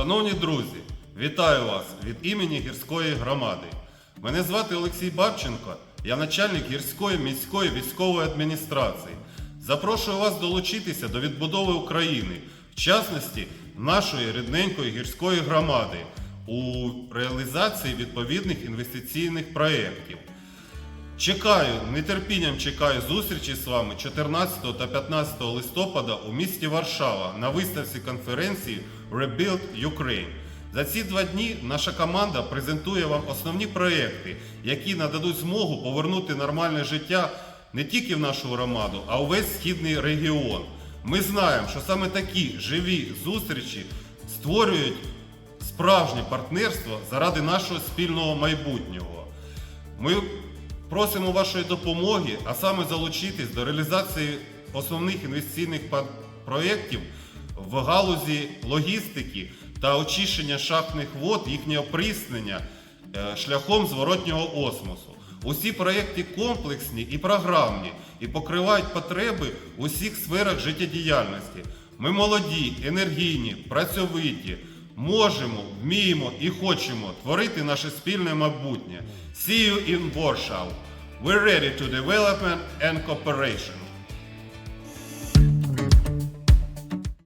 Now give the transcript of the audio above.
Шановні друзі, вітаю вас від імені гірської громади. Мене звати Олексій Бабченко, я начальник гірської міської військової адміністрації. Запрошую вас долучитися до відбудови України, в частності нашої рідненької гірської громади у реалізації відповідних інвестиційних проєктів. Чекаю, нетерпінням чекаю зустрічі з вами 14 та 15 листопада у місті Варшава на виставці конференції Rebuild Ukraine. За ці два дні наша команда презентує вам основні проекти, які нададуть змогу повернути нормальне життя не тільки в нашу громаду, а увесь східний регіон. Ми знаємо, що саме такі живі зустрічі створюють справжнє партнерство заради нашого спільного майбутнього. Ми просимо вашої допомоги, а саме залучитись до реалізації основних інвестиційних проєктів в галузі логістики та очищення шахтних вод, їхнього приснення е, шляхом зворотнього осмосу. Усі проєкти комплексні і програмні і покривають потреби у всіх сферах життєдіяльності. Ми молоді, енергійні, працьовиті, можемо, вміємо і хочемо творити наше спільне майбутнє. See you in Warsaw. We're ready to development and cooperation.